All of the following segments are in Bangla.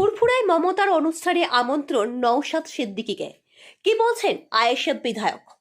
ফুরফুরায় মমতার অনুষ্ঠানে আমন্ত্রণ নওশাদ সিদ্দিকীকে। কি বলছেন আয়েশাদ বিধায়ক?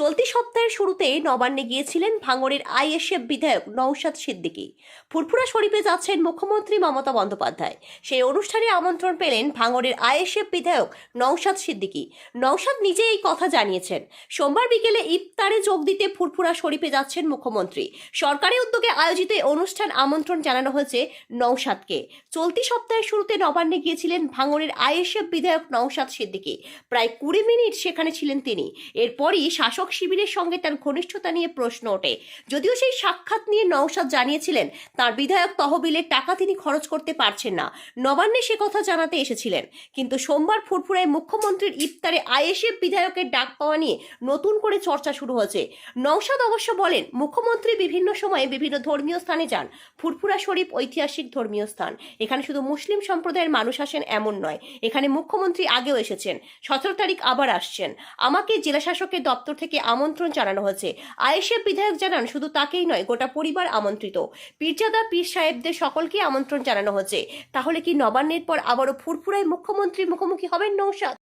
চলতি সপ্তাহের শুরুতে নবান্নে গিয়েছিলেন ভাঙড়ের আইএসএফ বিধায়ক নওশাদ সিদ্দিকী। ফুরফুরা শরীফে যাচ্ছেন মুখ্যমন্ত্রী মমতা বন্দ্যোপাধ্যায়। সেই অনুষ্ঠানে আমন্ত্রণ পেলেন ভাঙড়ের আইএসএফ বিধায়ক নওশাদ সিদ্দিকী। নওশাদ নিজে এই কথা জানিয়েছেন। সোমবার বিকেলে ইফতারে যোগ দিতে ফুরফুরা শরীফে যাচ্ছেন মুখ্যমন্ত্রী। সরকারি উদ্যোগে আয়োজিত এই অনুষ্ঠান আমন্ত্রণ জানানো হয়েছে নওশাদকে। চলতি সপ্তাহের শুরুতে নবান্নে গিয়েছিলেন ভাঙড়ের আইএসএফ বিধায়ক নওশাদ সিদ্দিকী। প্রায় কুড়ি মিনিট সেখানে ছিলেন তিনি। এরপরই শাসক শিবিরের সঙ্গে তার ঘনিষ্ঠতা নিয়ে প্রশ্ন ওঠে। যদিও সেই সাক্ষাৎ নিয়ে নওশাদ জানিয়েছিলেন, তার বিধায়ক তহবিলের টাকা তিনি খরচ করতে পারছেন না। নবান্নে সে কথা জানাতে এসেছিলেন। কিন্তু সোমবার ফুরফুরায় মুখ্যমন্ত্রীর ইফতারে আইএসএফ বিধায়কের ডাক পাওয়া নিয়ে নতুন করে চর্চা শুরু হয়েছে। নওশাদ অবশ্য বলেন, মুখ্যমন্ত্রী বিভিন্ন সময়ে বিভিন্ন ধর্মীয় স্থানে যান। ফুরফুরা শরীফ ঐতিহাসিক ধর্মীয় স্থান। এখানে শুধু মুসলিম সম্প্রদায়ের মানুষ আসেন এমন নয়, এখানে মুখ্যমন্ত্রী আগেও এসেছেন। সতেরো তারিখ আবার আসছেন। আমাকে জেলা শাসকের দপ্তর থেকে আমন্ত্রণ জানানো হয়েছে। আয়েশেফ বিধায়ক জানান, শুধু তাকেই নয়, গোটা পরিবার আমন্ত্রিত। পীরজাদা পীর সাহেবদের সকলকে আমন্ত্রণ জানানো হয়েছে। তাহলে কি নবান্নের পর আবারও ফুরফুরায় মুখ্যমন্ত্রীর মুখোমুখি হবেন নৌসাদ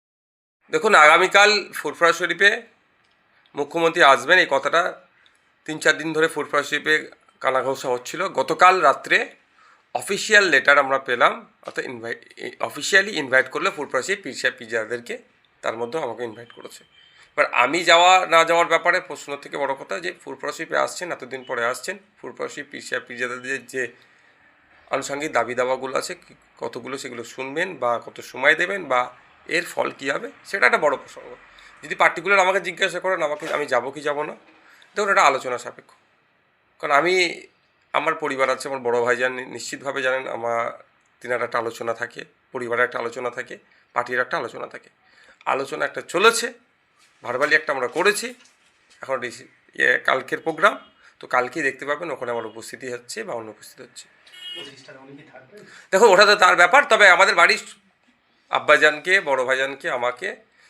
দেখুন, আগামীকাল ফুরফুরা শরীফে মুখ্যমন্ত্রী আসবেন, এই কথাটা তিন চার দিন ধরে ফুরফুরা শরীফে কানাঘোষা হচ্ছিল। গতকাল রাত্রে অফিসিয়াল লেটার আমরা পেলাম, অর্থাৎ ইনভাইট অফিসিয়ালি ইনভাইট করল ফুরফুরা শরীফ পিসা পিজাদেরকে তার মধ্যেও আমাকে ইনভাইট করেছে। এবার আমি যাওয়া না যাওয়ার ব্যাপারে প্রশ্ন থেকে বড় কথা যে ফুরফুরা শরীফে আসছেন, এতদিন পরে আসছেন। ফুরফুরা শরীফ পিসা পিজাদের যে আনুষঙ্গিক দাবি দাওয়াগুলো আছে কতগুলো সেগুলো শুনবেন বা কত সময় দেবেন বা এর ফল কী হবে, সেটা একটা বড় প্রসঙ্গ। যদি পার্টিকুলার আমাকে জিজ্ঞাসা করেন, আমাকে আমি যাব কি যাব না দেখুন এটা আলোচনা সাপেক্ষ। কারণ আমি, আমার পরিবার আছে, আমার বড় ভাই জান, নিশ্চিতভাবে জানেন আমার, তিনার একটা আলোচনা থাকে, পরিবারের একটা আলোচনা থাকে, পার্টির একটা আলোচনা থাকে। আলোচনা একটা চলেছে ভারবালি একটা আমরা করেছি। এখন ইয়ে কালকের প্রোগ্রাম। তো কালকেই দেখতে পাবেন, ওখানে আমার উপস্থিতি হচ্ছে বা অনুপস্থিত হচ্ছে। দেখুন ওটা তো তার ব্যাপার। তবে আমাদের বাড়ির আব্বাজানকে, বড় ভাইজানকে, আমাকে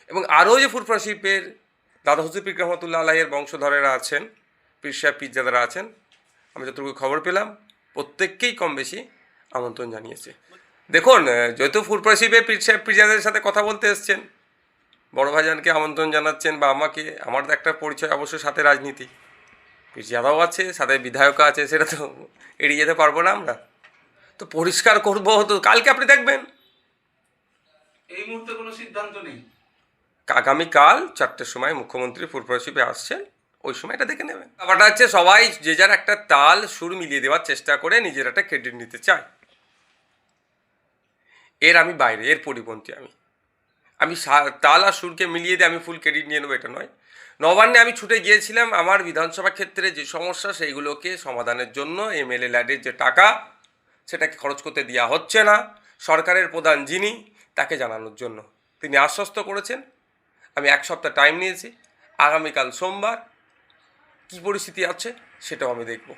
এবং আরও যে ফুরফুরা শিল্পের দাদা হুজুর পিক রহমতুল্লাহ আলাহের বংশধরেরা আছেন, পীর সাহেব পিরজাদারা আছেন, আমি যতটুকু খবর পেলাম, প্রত্যেককেই কম বেশি আমন্ত্রণ জানিয়েছে। দেখুন যেহেতু ফুরফুরা শিল্পের পীর সাহেব সাথে কথা বলতে এসছেন বড় ভাইজানকে আমন্ত্রণ জানাচ্ছেন বা আমাকে আমার তো একটা পরিচয় অবশ্য সাথে রাজনীতি। পিরজাদাও আছে সাথে বিধায়ক আছে সেটা তো এড়িয়ে যেতে পারব না আমরা। তো পরিষ্কার করব তো কালকে আপনি দেখবেন। এই মুহূর্তে কোনো সিদ্ধান্ত নেই? আগামীকাল চারটের সময় মুখ্যমন্ত্রী ফুরফুরাশিপে আসছেন ওই সময় এটা দেখে নেবেন। ব্যাপারটা হচ্ছে সবাই যে যার একটা তাল সুর মিলিয়ে দেওয়ার চেষ্টা করে নিজের একটা ক্রেডিট নিতে চায়। এর আমি বাইরে এর পরিপন্থী আমি। আমি তাল আর সুরকে মিলিয়ে দিয়ে আমি ফুল ক্রেডিট নিয়ে নেব, এটা নয়। নবান্নে আমি ছুটে গিয়েছিলাম আমার বিধানসভা ক্ষেত্রে যে সমস্যা, সেইগুলোকে সমাধানের জন্য এমএলএ ল্যাডের যে টাকা, সেটাকে খরচ করতে দেওয়া হচ্ছে না। সরকারের প্রধান যিনি, তাকে জানানোর জন্য। তিনি আশ্বস্ত করেছেন, আমি এক সপ্তাহ টাইম নিয়েছি। আগামীকাল সোমবার কী পরিস্থিতি আছে, সেটাও আমি দেখব।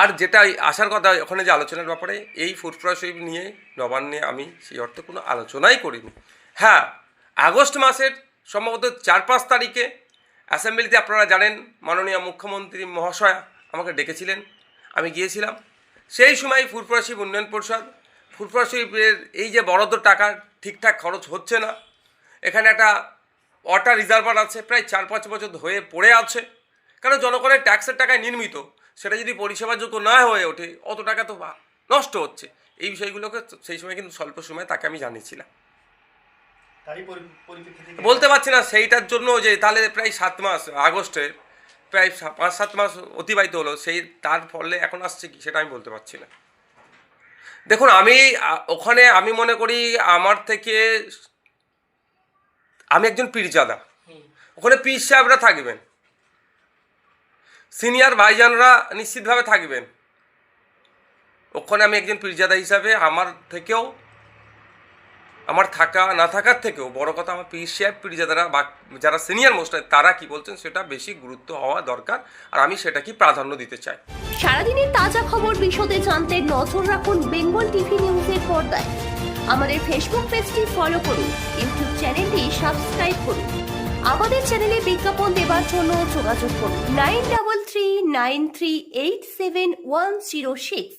আর যেটা আসার কথা, ওখানে যে আলোচনার ব্যাপারে, এই ফুরফুরা শরীফ নিয়ে নবান্নে আমি সেই অর্থে কোনো আলোচনাই করিনি। হ্যাঁ আগস্ট মাসের সম্ভবত চার পাঁচ তারিখে অ্যাসেম্বলিতে আপনারা জানেন, মাননীয় মুখ্যমন্ত্রী মহাশয়া আমাকে ডেকেছিলেন। আমি গিয়েছিলাম। সেই সময় ফুরফুরা শরীফ উন্নয়ন পরিষদ ফুরফুরা শরীফের এই যে বরাদ্দ টাকা ঠিকঠাক খরচ হচ্ছে না, এখানে একটা ওয়াটার রিজার্ভার আছে, প্রায় চার পাঁচ বছর হয়ে পড়ে আছে। কারণ জনগণের ট্যাক্সের টাকায় নির্মিত, সেটা যদি পরিষেবাযোগ্য না হয়ে ওঠে, অত টাকা তো নষ্ট হচ্ছে। এই বিষয়গুলোকে সেই সময় কিন্তু স্বল্প সময় তাকে আমি জানিয়েছিলাম। তারই পরিপ্রেক্ষিতে বলতে পারছি না সেইটার জন্য যে তাহলে প্রায় সাত মাস আগস্টে প্রায় পাঁচ সাত মাস অতিবাহিত হলো সেই তার ফলে এখন আসছে কি সেটা আমি বলতে পারছি না। দেখুন আমি ওখানে আমি মনে করি আমার থেকে আমি একজন পীরজাদা। ওখানে পীর সাহেবরা থাকবেন। সিনিয়র ভাইজানরা নিশ্চিতভাবে থাকবেন। ওখানে আমি একজন পীরজাদা হিসাবে আমার থেকেও আমার থাকা, না থাকার থেকেও বড় কথা আমার পীর সাহেব পীরজাদারা বা, যারা সিনিয়র মোস্ট তারা কি বলছেন? সেটা বেশি গুরুত্ব হওয়া দরকার আর আমি সেটাকে প্রাধান্য দিতে চাই। সারাদিনের তাজা খবর বিশদে জানতে নজর রাখুন বেঙ্গল টিভি নিউজের পর্দায়। আমাদের ফেসবুক পেজটি ফলো করুন ইউটিউব চ্যানেলটি সাবস্ক্রাইব করুন। আমাদের চ্যানেলে বিজ্ঞাপন দেওয়ার জন্য যোগাযোগ করুন। Nine double three nine three eight seven one zero six